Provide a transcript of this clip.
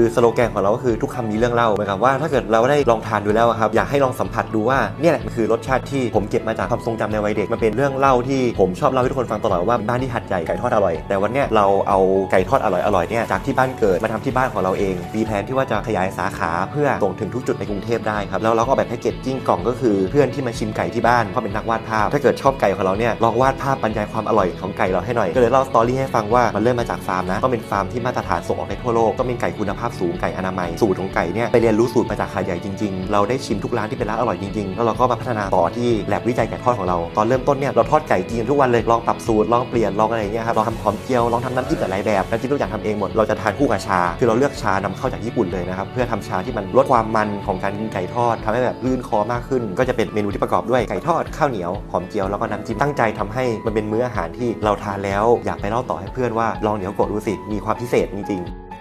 คือสโลแกนของเราก็คือทุกคำมีเรื่องเล่าเหมือนกับว่าถ้าเกิดเราได้ลองทานดูแล้วครับอยากให้ลองสัมผัสดูว่าเนี่ยแหละมันคือรสชาติที่ผมเก็บมาจากความทรงจำในวัยเด็กมันเป็นเรื่องเล่าที่ผมชอบเล่าให้ทุกคนฟังตลอดว่าบ้านที่หัดใหญ่ไก่ทอดอร่อย แต่วันเนี้ยเราเอาไก่ทอดอร่อยอร่อยๆเนี่ยจากที่บ้านเกิดมาทำที่บ้านของเราเองมีแผนที่ว่าจะขยายสาขาเพื่อส่งถึงทุกจุดในกรุงเทพได้ครับแล้วเราก็ออกแบบแพ็กเกจจิ้งกล่องก็คือเพื่อนที่มาชิมไก่ที่บ้านเพราะเป็นนักวาดภาพ ถ้าเกิดชอบไก่ของเราเนี่ยลองวาดภาพบรรยายความอร่อยของไก่เราให้หน่อยก็เลยเล่าสตอรี่ให้ฟังว่ามันเริ่มมาจากฟาร์มนะก็เป็นฟาร์มที่มาตรฐานส่งออกไปทั่วโลกก็เป็นไก่คุณภาพาพสูงไก่อนามัยสูตรของไก่เนี่ยไปเรียนรู้สูตรมาจากขาใหญ่จริงๆ เราได้ชิมทุกร้านที่เป็นร้านอร่อยจริงๆ แล้วเราก็มาพัฒนาต่อที่แลบวิจัยไก่ทอดของเรา ตอนเริ่มต้นเนี่ยเราทอดไก่กินทุกวันเลย ลองปรับสูตร ลองเปลี่ยน ลองอะไรอย่างเงี้ยครับ ลองทำหอมเจียว ลองทำน้ำจิ้มหลายแบบน้ำจิ้มทุกอย่างทำเองหมด เราจะทานคู่กับชา คือเราเลือกชานำเข้าจากญี่ปุ่นเลยนะครับ เพื่อทำชาที่มันลดความมันของการกินไก่ทอดทำให้แบบลื่นคอมากขึ้น ก็จะเป็นเมนูที่ประกอบด้วยไก่ทอดข้าวเหนียวหอมเจียวแล้วก็น้ำจิ้มตั้งใจทำให้มันเป็นมื้ออาหารที่เราทานแล้วอยากไปเล่าต่อให้เพื่อนว่าลองเดี๋ยวกดดูสิมีความพิเศษจริงๆ